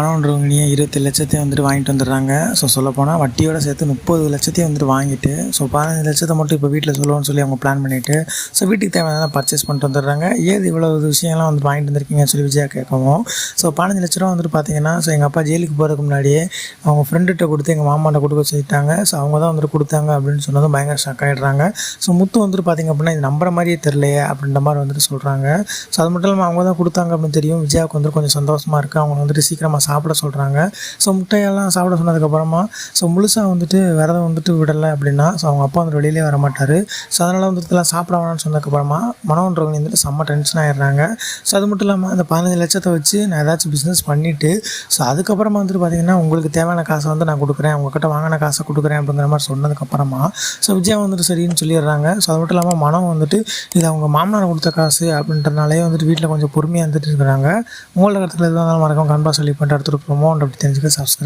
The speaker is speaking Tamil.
பணம்ன்றவங்க இருபத்தி லட்சத்தையும் வந்துட்டு வாங்கிட்டு வந்துடுறாங்க. ஸோ சொல்லப்போனால் வட்டியோட சேர்த்து முப்பது லட்சத்தையும் வந்துட்டு வாங்கிட்டு ஸோ பதினஞ்சு லட்சத்தை மட்டும் இப்போ வீட்டில் சொல்லுவோம்னு சொல்லி அவங்க பிளான் பண்ணிவிட்டு ஸோ வீட்டுக்கு தேவையான பர்ச்சேஸ் பண்ணிட்டு வந்துடுறாங்க. ஏது இவ்வளோ விஷயம்லாம் வந்து வாங்கிட்டு வந்திருக்கீங்கன்னு சொல்லி விஜயா கேட்கவும் ஸோ பதினஞ்சு லட்ச ரூபா வந்துட்டு பார்த்தீங்கன்னா ஸோ எங்கள் அப்பா ஜெயிலுக்கு போகிறதுக்கு முன்னாடியே அவங்க ஃப்ரெண்டுகிட்ட கொடுத்து எங்கள் மாமாட்ட கொடுக்க சொல்லிட்டாங்க. ஸோ அவங்க தான் வந்துட்டு கொடுத்தாங்க அப்படின்னு சொன்னதும் பயங்கர ஷாக் ஆகிடுறாங்க ஸோ முத்து வந்துட்டு பார்த்தீங்க அப்படின்னா இது நம்புற மாதிரியே தெரியலையே அப்படின்ற மாதிரி வந்துட்டு சொல்கிறாங்க ஸோ அது மட்டும் இல்லாமல் அவங்க தான் கொடுத்தாங்க அப்படின்னு தெரியும். விஜயாவுக்கு வந்துட்டு கொஞ்சம் சந்தோஷமாக இருக்குது அவங்க வந்துட்டு சீக்கிரமாக சாப்பிட சொல்கிறாங்க ஸோ முட்டையெல்லாம் சாப்பிட சொன்னதுக்கப்புறமா ஸோ முழுசாக வந்துட்டு விரதம் வந்துட்டு விடலை அப்படின்னா ஸோ அவங்க அப்பா வந்துட்டு வெளியிலே வர மாட்டார். ஸோ அதனால் வந்துட்டு இதெல்லாம் சாப்பிட வேணாம்னு சொன்னதுக்கப்புறமா மனோன்றவங்க வந்துட்டு செம்ம டென்ஷன் ஆகிடுறாங்க ஸோ அது மட்டும் இல்லாமல் அந்த பதினஞ்சு லட்சத்தை வச்சு நான் ஏதாச்சும் பிஸ்னஸ் பண்ணிவிட்டு ஸோ அதுக்கப்புறமா வந்துட்டு பார்த்திங்கன்னா உங்களுக்கு தேவையான காசை வந்து நான் கொடுக்குறேன். உங்ககிட்ட வாங்கின காசை கொடுக்குறேன் அப்படிங்கிற மாதிரி சொன்னதுக்கப்புறமா ஸோ விஜயா வந்துட்டு சரின்னு சொல்லிடுறாங்க. ஸோ அது மட்டும் இல்லாமல் மனம் வந்துட்டு இது அவங்க மாமனார் கொடுத்த காசு அப்படின்றனாலே வந்துட்டு வீட்டில் கொஞ்சம் பொறுமையாக இருந்துட்டு இருக்கிறாங்க. உங்களோட கருத்துக்கள் எதுவாக இருந்தாலும் மறக்காம கண்பா சொல்லி பண்ணிட்டு அடுத்து ப்ரொமோண்ட் அப்படி தெரிஞ்சுக்க சப்ஸ்கிரைப்